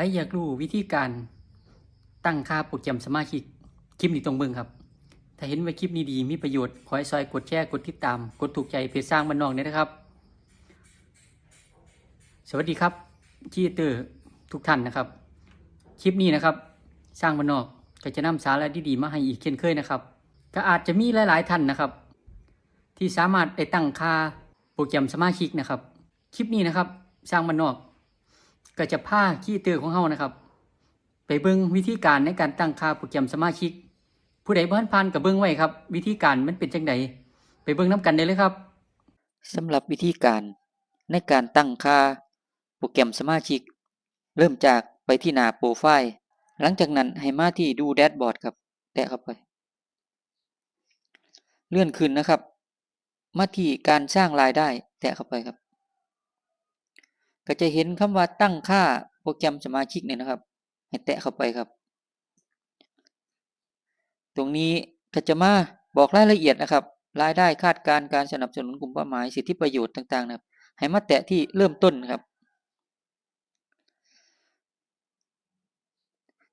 ครอยากรู้วิธีการตั้งค่าโปรแกรมสมาชิกคลิปนี้ตรงเบิ่งครับ ถ้าเห็นว่าคลิปนี้ดีมีประโยชน์ขอให้ซอยกดแชร์กดติดตาม กดถูกใจเพจสร้างบ้านนอกเนี่ยนะครับ สวัสดีครับที่เตอร์ทุกท่านนะครับ คลิปนี้นะครับ สร้างบ้านนอกก็จะนำสาระดีๆมาให้อีกเช่นเคยนะครับ ก็อาจจะมีหลายๆท่านนะครับ ที่สามารถไปตั้งค่าโปรแกรมสมาชิกนะครับ คลิปนี้นะครับ สร้างบ้านนอก ก็จะพาขี้เตือของเฮานะครับ ไปเบิ่งวิธีการในการตั้งค่าโปรแกรมสมาชิก ผู้ใดบ่ทันผ่านกับเบิ่งไว้ครับ วิธีการมันเป็นจังไดไปเบิ่งนํกันได้เลยครับสำหรับวิธีการในการตั้งค่าโปรแกรมสมาชิก เริ่มจากไปที่หน้าโปรไฟล์ หลังจากนั้นให้มาที่ดูแดชบอร์ดครับ แตะเข้าไป เลื่อนขึ้นนะครับ มาที่การสร้างรายได้ แตะเข้าไปครับ ก็จะเห็นคำว่าตั้งค่าโปรแกรมสมาชิกเนี่ยนะครับ ให้แตะเข้าไปครับ ตรงนี้ก็จะมาบอกรายละเอียดนะครับ รายได้คาดการณ์การสนับสนุนกลุ่มเป้าหมายสิทธิประโยชน์ต่างๆนะครับ ให้มาแตะที่เริ่มต้นครับ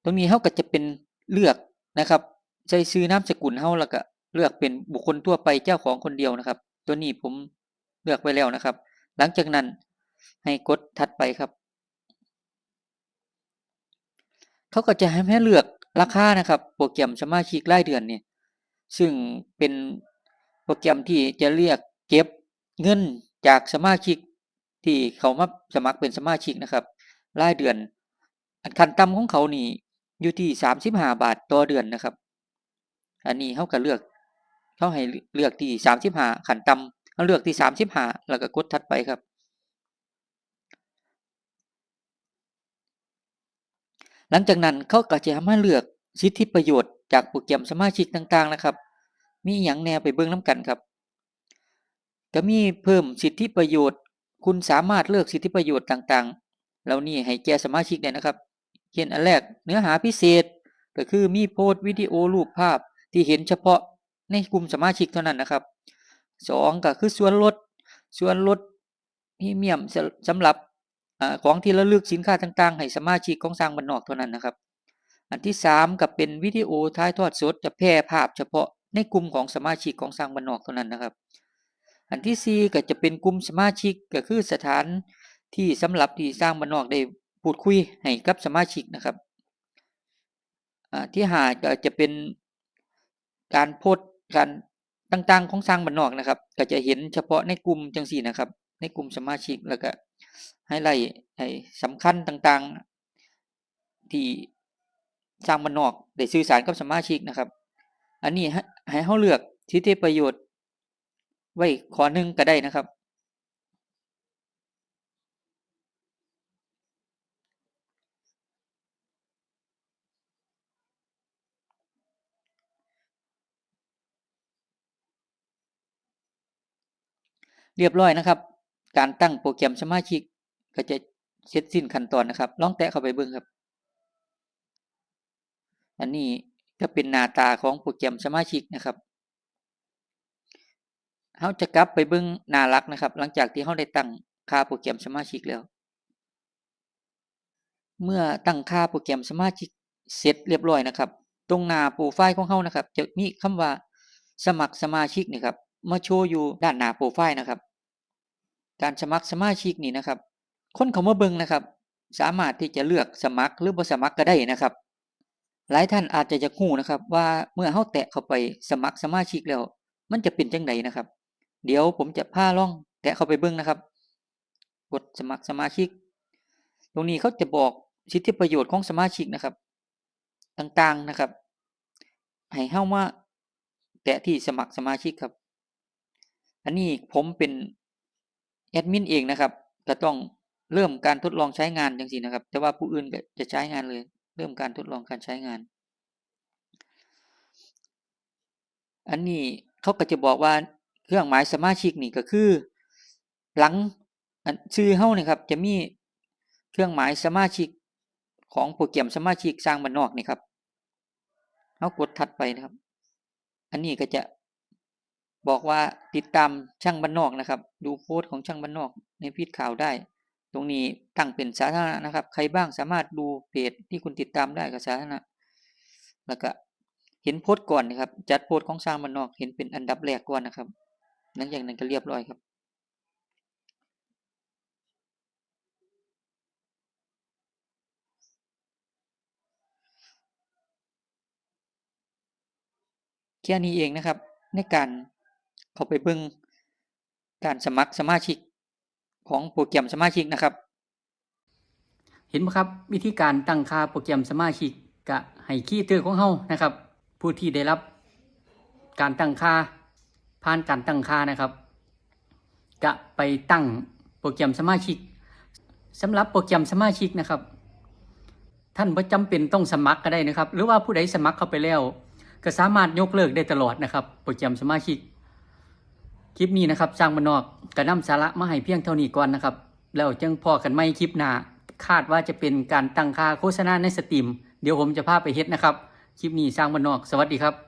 ตรงนี้เขาก็จะเป็นเลือกนะครับใช้ซื้อนามสกุลเขาแล้วก็เลือกเป็นบุคคลทั่วไปเจ้าของคนเดียวนะครับ ตัวนี้ผมเลือกไว้แล้วนะครับ หลังจากนั้น ให้กดถัดไปครับ เขาก็จะให้ให้เลือกราคานะครับ โปรแกรมสมาชิกรายเดือนเนี่ยซึ่งเป็นโปรแกรมที่จะเรียกเก็บเงินจากสมาชิกที่เขามาสมัครเป็นสมาชิกนะครับรายเดือน อันขั้นต่ำของเขานี่อยู่ที่35บาทต่อเดือนนะครับ อันนี้เขาก็เลือกเขาให้เลือกที่35ขั้นต่ำเขาเลือกที่35แล้วก็กดถัดไปครับ หลังจากนั้นเขาก็จะทำให้เลือกสิทธิประโยชน์จากโปรแกรมสมาชิกต่างๆนะครับ มีหยังแนวไปเบิ่งน้ำกันครับ ก็มีเพิ่มสิทธิประโยชน์ คุณสามารถเลือกสิทธิประโยชน์ต่างๆ เหล่านี้ให้แก่สมาชิกได้นะครับเช่นอันแรกเนื้อหาพิเศษ ก็คือมีโพสต์วิดีโอรูปภาพที่เห็นเฉพาะในกลุ่มสมาชิกเท่านั้นนะครับสองก็คือส่วนลดส่วนลดพรีเมียมสำหรับ ของที่ระลึกสินค้าต่าง ๆ ให้สมาชิกของสร้างบ้านนอกเท่านั้นนะครับ อันที่3ก็เป็นวิดีโอถ่ายทอดสดจะแพร่ภาพเฉพาะในกลุ่มของสมาชิกของสร้างบ้านนอกเท่านั้นนะครับ อันที่4ก็จะเป็นกลุ่มสมาชิกก็คือสถานที่สำหรับที่สร้างบ้านนอกได้พูดคุยให้กับสมาชิกนะครับอ่าที่5ก็จะเป็นการโพสการต่างๆ ของสร้างบ้านนอกนะครับ ก็จะเห็นเฉพาะในกลุ่มจังซี่นะครับ ในกลุ่มสมาชิกแล้วก็ไฮไลท์ให้สำคัญต่างๆ ที่สร้างบ้านนอกได้สื่อสารกับสมาชิกนะครับ อันนี้ให้เราเลือกสิทธิประโยชน์ ไว้ข้อหนึ่งก็ได้นะครับเรียบร้อยนะครับ การตั้งโปรแกรมสมาชิก ก็จะเสร็จสิ้นขั้นตอนนะครับ ลองแตะเข้าไปเบิ่งครับ อันนี้ก็เป็นหน้าตาของโปรแกรมสมาชิกนะครับเราจะกลับไปเบิ่งหน้าหลักนะครับ หลังจากที่เราได้ตั้งค่าโปรแกรมสมาชิกแล้ว เมื่อตั้งค่าโปรแกรมสมาชิกเสร็จเรียบร้อยนะครับ ตรงหน้าโปรไฟล์ของเรานะครับ จะมีคำว่าสมัครสมาชิกนี่ครับ มาโชว์อยู่ด้านหน้าโปรไฟล์นะครับ การสมัครสมาชิกนี่นะครับ คนเขามาเบิ่งนะครับ สามารถที่จะเลือกสมัครหรือบ่สมัครก็ได้นะครับ หลายท่านอาจจะอยากรู้นะครับ ว่าเมื่อเฮาแตะเข้าไปสมัครสมาชิกแล้ว มันจะเป็นจังไดนะครับ เดี๋ยวผมจะพาล่องแตะเข้าไปเบิ่งนะครับ กดสมัครสมาชิก ตรงนี้เขาจะบอกสิทธิประโยชน์ของสมาชิกนะครับ ต่างๆนะครับ ให้เฮามาแตะที่สมัครสมาชิกครับ อันนี้ผมเป็น แอดมินเองนะครับก็ต้องเริ่มการทดลองใช้งานจังซี่นะครับ แต่ว่าผู้อื่นก็จะใช้งานเลย เริ่มการทดลองการใช้งาน อันนี้เขาก็จะบอกว่าเครื่องหมายสมาชิกนี่ก็คือ หลังชื่อเฮานี่ครับ จะมีเครื่องหมายสมาชิกของโปรแกรมสมาชิกสร้างบนนอกนี่ครับเฮากดถัดไปนะครับ อันนี้ก็จะ บอกว่าติดตามช่างบ้านนอกนะครับ ดูโพสต์ของช่างบ้านนอกในฟีดข่าวได้ ตรงนี้ตั้งเป็นสาธารณะนะครับ ใครบ้างสามารถดูเพจที่คุณติดตามได้ก็สาธารณะแล้วก็เห็นโพสต์ก่อนนะครับ จัดโพสต์ของสร้างมันนอก เห็นเป็นอันดับแรกก่อนนะครับหลังจากนั้นก็เรียบร้อยครับแค่นี้เองนะครับในการ เขาไปเบิ่งการสมัครสมาชิกของโปรแกรมสมาชิกนะครับ เห็นไหมครับ วิธีการตั้งค่าโปรแกรมสมาชิกกะให้คีย์เตอร์ของเฮานะครับ ผู้ที่ได้รับการตั้งค่าผ่านการตั้งค่านะครับกะไปตั้งโปรแกรมสมาชิกสำหรับโปรแกรมสมาชิกนะครับ ท่านไม่จำเป็นต้องสมัครก็ได้นะครับ หรือว่าผู้ใดสมัครเข้าไปแล้ว ก็สามารถยกเลิกได้ตลอดนะครับ โปรแกรมสมาชิก คลิปนี้นะครับสร้างบานนอกกระนำสาระมาให้เพียงเท่านี้ก่อนนะครับ แล้วจึงพอกันไม่คลิปหน้าคาดว่าจะเป็นการตั้งค่าโฆษณาในสตรีม เดี๋ยวผมจะพาไปเฮ็ดนะครับ คลิปนี้สร้างบานนอก สวัสดีครับ